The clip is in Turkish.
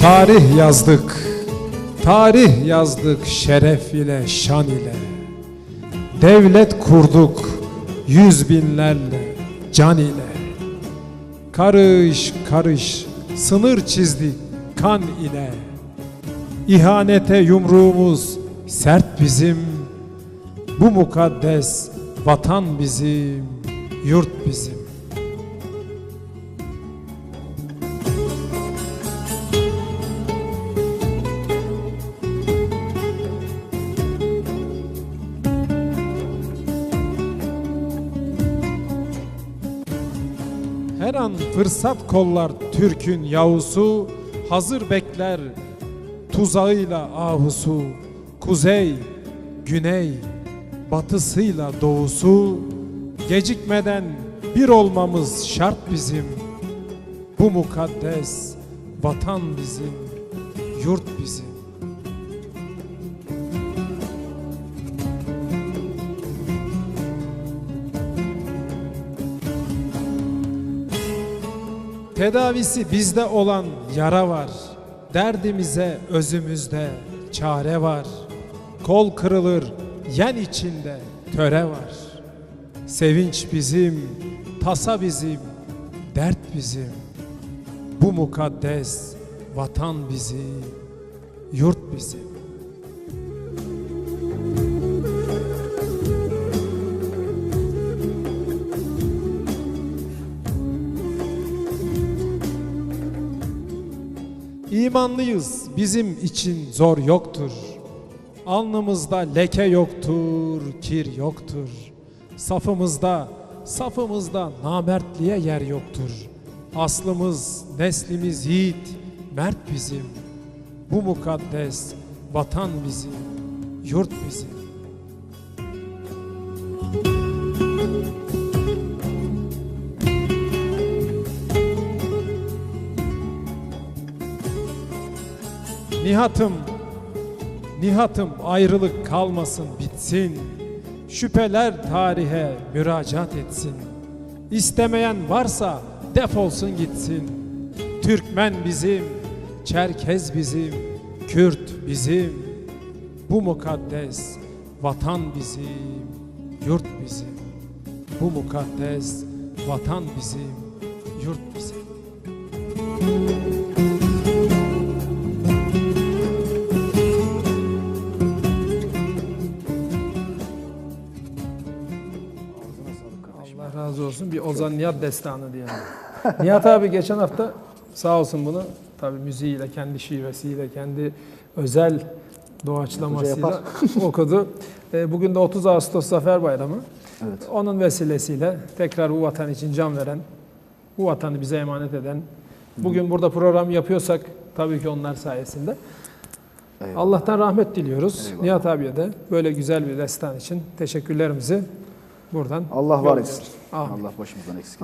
Tarih yazdık, tarih yazdık şeref ile, şan ile. Devlet kurduk yüz binlerle, can ile. Karış karış sınır çizdik kan ile. İhanete yumruğumuz sert bizim. Bu mukaddes vatan bizim, yurt bizim. Her an fırsat kollar Türk'ün yavusu Hazır bekler tuzağıyla ahusu. Kuzey, güney, batısıyla doğusu. Gecikmeden bir olmamız şart bizim. Bu mukaddes vatan bizim, yurt bizim Tedavisi bizde olan yara var. Derdimize özümüzde çare var. Kol kırılır yen içinde töre var. Sevinç bizim, tasa bizim, dert bizim. Bu mukaddes vatan bizim, yurt bizim. İmanlıyız bizim için zor yoktur. Alnımızda leke yoktur, kir yoktur. Safımızda, safımızda namertliğe yer yoktur. Aslımız, neslimiz yiğit, mert bizim. Bu mukaddes vatan bizim, yurt bizim. Nihatım, nihatım ayrılık kalmasın bitsin. Şüpheler tarihe müracaat etsin. İstemeyen varsa defolsun gitsin. Türkmen bizim, Çerkez bizim, Kürt bizim. Bu mukaddes vatan bizim, yurt bizim. Bu mukaddes vatan bizim, yurt bizim. Allah razı olsun. Bir Ozan Nihat destanı diyelim. Nihat abi geçen hafta sağ olsun bunu tabii müziğiyle, kendi şivesiyle, kendi özel doğaçlamasıyla okudu. E, Bugün de 30 Ağustos Zafer Bayramı. Evet. Onun vesilesiyle tekrar bu vatan için can veren, bu vatanı bize emanet eden, bugün burada program yapıyorsak tabii ki onlar sayesinde. Eyvallah. Allah'tan rahmet diliyoruz. Eyvallah. Nihat abiye de böyle güzel bir destan için teşekkürlerimizi buradan Allah var etsin. Allah başımızdan eksik